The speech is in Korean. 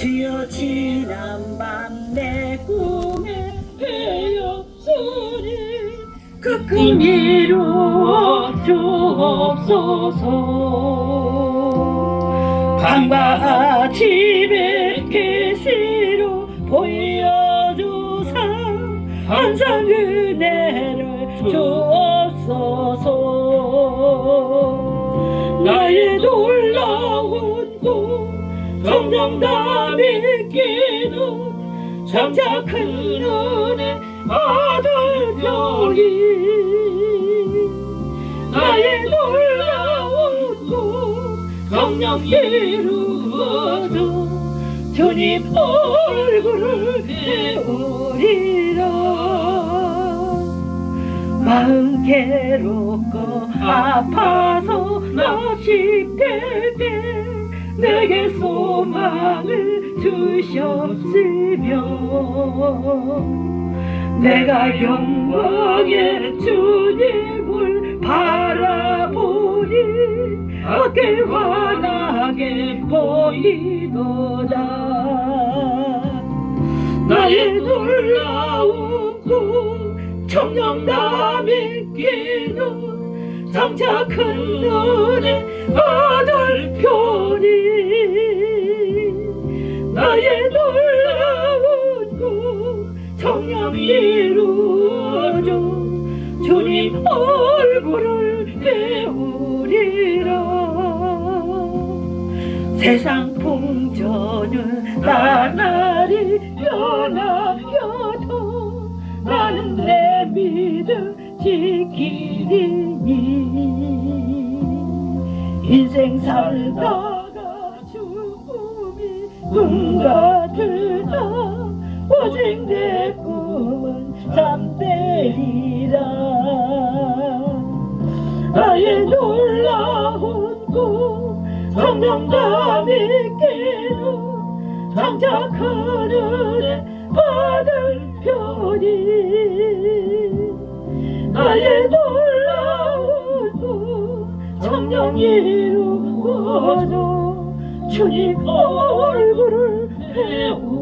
주여 지난 밤 내 꿈에 배었으니 그꿈 이루어 주옵소서. 밤과 아침에 계시로 보여주사 항상 은혜를 주옵소서 꿈 점점 다 믿기는 장차 큰 눈의 아들 별이 나의 놀라운 꿈 성령 이루어져 주님 얼굴을 배우리라. 마음 괴롭고 아파서 납십될 때 내게 소망을 주셨으며 내가 영광의 주님을 바라보니 어깨 환하게 보이도다. 나의 놀라운 다 믿기는 장차 큰 눈의 청령 이루어져 주님 얼굴을 배우리라. 세상 풍조는 나날이 변하여도 나는 내 믿음 지키리니. 인생 살다가 죽음이 꿈 같으 되리라. 나의 놀라운 꿈 성령 다 믿기는 장차 하늘에 받을 편이 나의 놀라운 꿈 성령 이루어져 주님 얼굴을 배우